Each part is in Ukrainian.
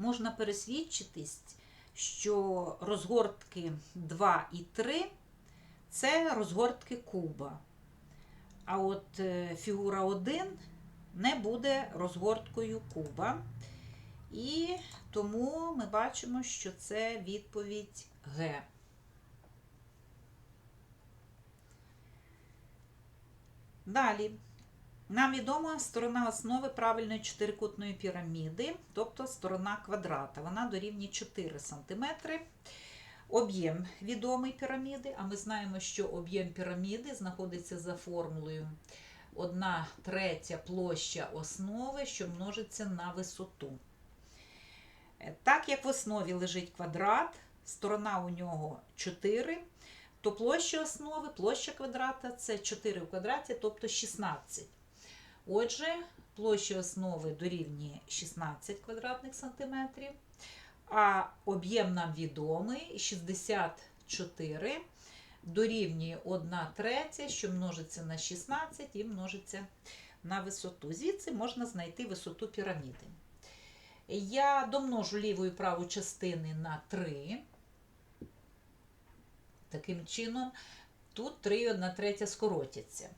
можна пересвідчитись, що розгортки 2 і 3 це розгортки куба. А от е, фігура 1 не буде розгорткою куба. І тому ми бачимо, що це відповідь Г. Далі. Нам відома сторона основи правильної чотирикутної піраміди, тобто сторона квадрата. Вона дорівнює 4 см. Об'єм відомий піраміди, а ми знаємо, що об'єм піраміди знаходиться за формулою 1 третя площа основи, що множиться на висоту. Так як в основі лежить квадрат, сторона у нього 4, то площа основи, площа квадрата це 4 в квадраті, тобто 16. Отже, площа основи дорівнює 16 квадратних сантиметрів, а об'єм нам відомий 64 дорівнює 1 третя, що множиться на 16 і множиться на висоту. Звідси можна знайти висоту піраміди. Я домножу ліву і праву частини на 3. Таким чином, тут 3 і 1 третя скоротяться.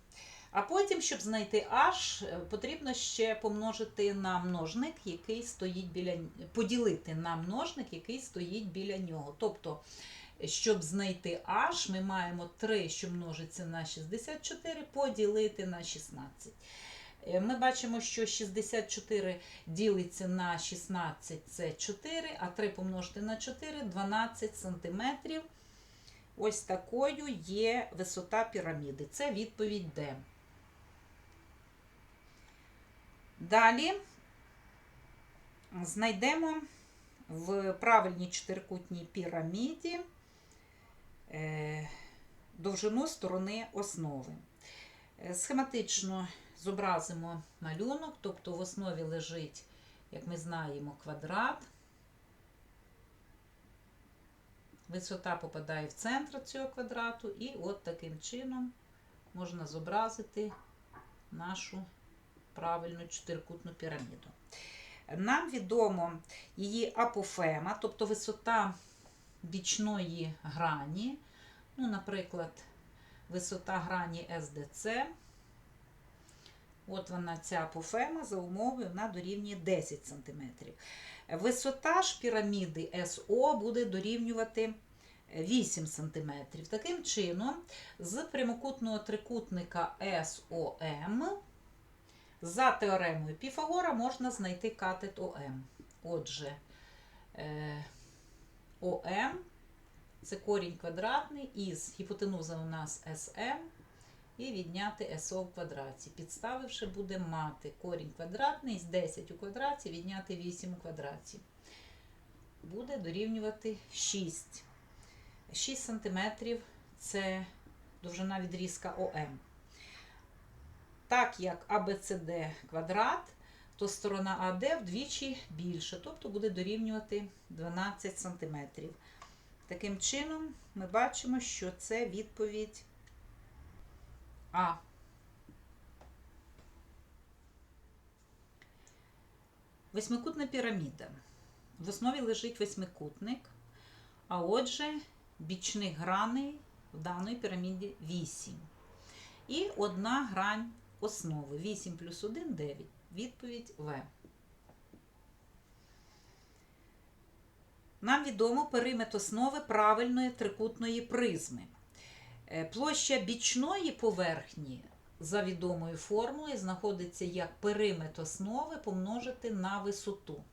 А потім, щоб знайти h, потрібно ще помножити на множник, який стоїть біля поділити на множник, який стоїть біля нього. Тобто, щоб знайти h, ми маємо 3, що множиться на 64, поділити на 16. Е, Ми бачимо, що 64 ділиться на 16 це 4, а 3 помножити на 4 12 сантиметрів. Ось такою є висота піраміди. Це відповідь Д. Далі знайдемо в правильній чотирикутній піраміді е, довжину сторони основи. Е, Схематично зобразимо малюнок, тобто в основі лежить, як ми знаємо, квадрат. Висота попадає в центр цього квадрату, і от таким чином можна зобразити нашу правильну чотирикутну піраміду. Нам відомо її апофема, тобто висота бічної грані, ну, наприклад, висота грані SDC. От вона ця апофема за умовою вона дорівнює 10 см. Висота ж піраміди SO буде дорівнювати 8 см. Таким чином, з прямокутного трикутника SOM за теоремою Піфагора можна знайти катет ОМ. Отже, е, ОМ це корінь квадратний із гіпотенуза у нас СМ і відняти СО в квадраті. Підставивши, будемо мати корінь квадратний з 10 у квадраті, відняти 8 у квадраті. Буде дорівнювати 6. 6 см це довжина відрізка ОМ. Так як ABCD квадрат, то сторона АД вдвічі більше, тобто буде дорівнювати 12 см. Таким чином, ми бачимо, що це відповідь А. Восьмикутна піраміда. В основі лежить восьмикутник, а отже, бічних граней в даній піраміді 8. І одна грань основи. 8 плюс 1 9. Відповідь В. Нам відомо периметр основи правильної трикутної призми. Е, Площа бічної поверхні за відомою формулою знаходиться як периметр основи помножити на висоту.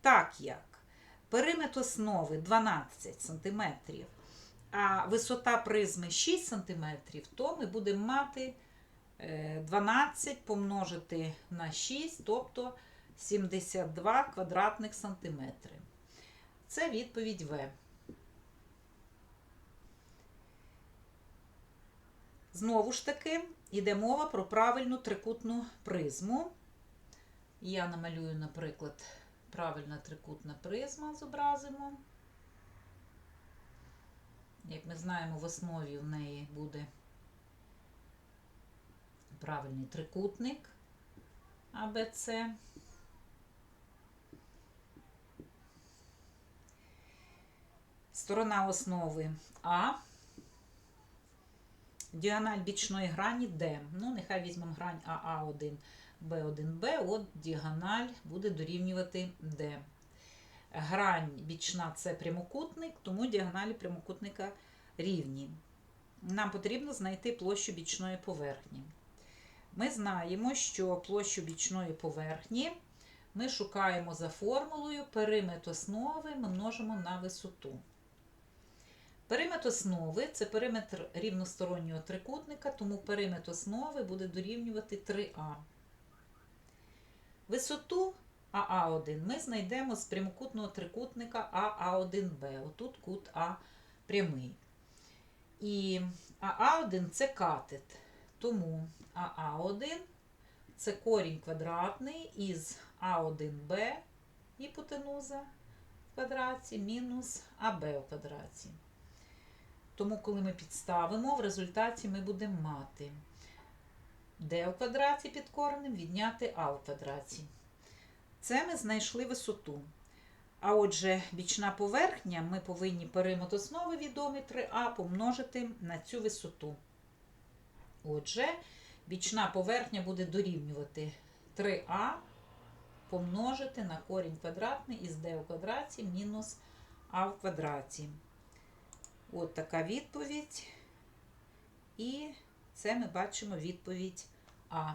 Так як периметр основи 12 см, а висота призми 6 см, то ми будемо мати 12 помножити на 6, тобто 72 квадратних сантиметри. Це відповідь В. Знову ж таки, йде мова про правильну трикутну призму. Я намалюю, наприклад, правильна трикутна призма зобразимо. Як ми знаємо, в основі в неї буде правильний трикутник АБЦ. Сторона основи А, діагональ бічної грані Д. Ну, нехай візьмемо грань АА1, Б1Б, от діагональ буде дорівнювати Д. Грань бічна це прямокутник, тому діагоналі прямокутника рівні. Нам потрібно знайти площу бічної поверхні. Ми знаємо, що площу бічної поверхні ми шукаємо за формулою периметр основи ми множимо на висоту. Периметр основи це периметр рівностороннього трикутника, тому периметр основи буде дорівнювати 3а. Висоту АА1 ми знайдемо з прямокутного трикутника АА1Б. Отут кут А прямий. І АА1 це катет. Тому АА1 це корінь квадратний із А1Б гіпотенуза в квадраті мінус АБ в квадраті. Тому, коли ми підставимо, в результаті ми будемо мати d в квадраті під коренем відняти а в квадраті. Це ми знайшли висоту. А отже, бічна поверхня ми повинні периметр основи відомий 3а помножити на цю висоту. Отже, бічна поверхня буде дорівнювати 3а помножити на корінь квадратний із d в квадраті мінус а в квадраті. От така відповідь. І це ми бачимо відповідь А.